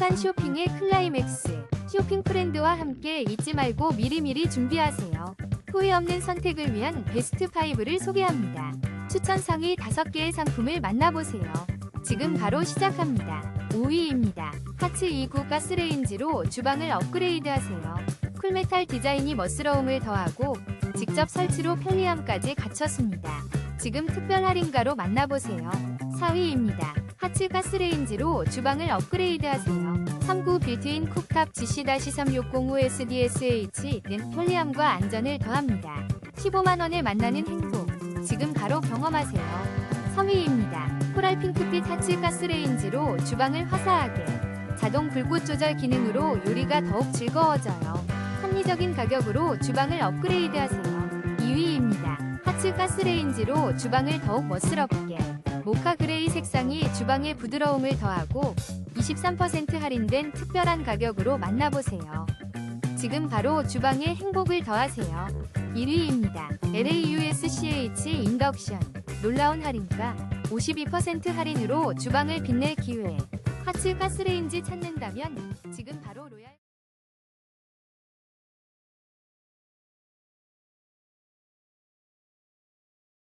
행복한 쇼핑의 클라이맥스. 쇼핑 프렌드와 함께 잊지 말고 미리미리 준비하세요. 후회 없는 선택을 위한 베스트 5를 소개합니다. 추천 상위 5개의 상품을 만나보세요. 지금 바로 시작합니다. 5위입니다. 하츠 2구 가스레인지로 주방을 업그레이드하세요. 쿨메탈 디자인이 멋스러움을 더하고 직접 설치로 편리함까지 갖췄습니다. 지금 특별 할인가로 만나보세요. 4위입니다. 하츠 가스레인지로 주방을 업그레이드하세요. 3구 빌트인 쿡탑 GC-3605SDSH는 편리함과 안전을 더합니다. 15만원에 만나는 행복. 지금 바로 경험하세요. 3위입니다. 코랄 핑크빛 하츠 가스레인지로 주방을 화사하게 자동 불꽃 조절 기능으로 요리가 더욱 즐거워져요. 합리적인 가격으로 주방을 업그레이드하세요. 2위입니다. 하츠 가스레인지로 주방을 더욱 멋스럽게 모카 그레이 색상이 주방의 부드러움을 더하고 23% 할인된 특별한 가격으로 만나보세요. 지금 바로 주방에 행복을 더하세요. 1위입니다. LAUSCH 인덕션 놀라운 할인가 52% 할인으로 주방을 빛낼 기회 하츠 가스레인지 찾는다면 지금 바로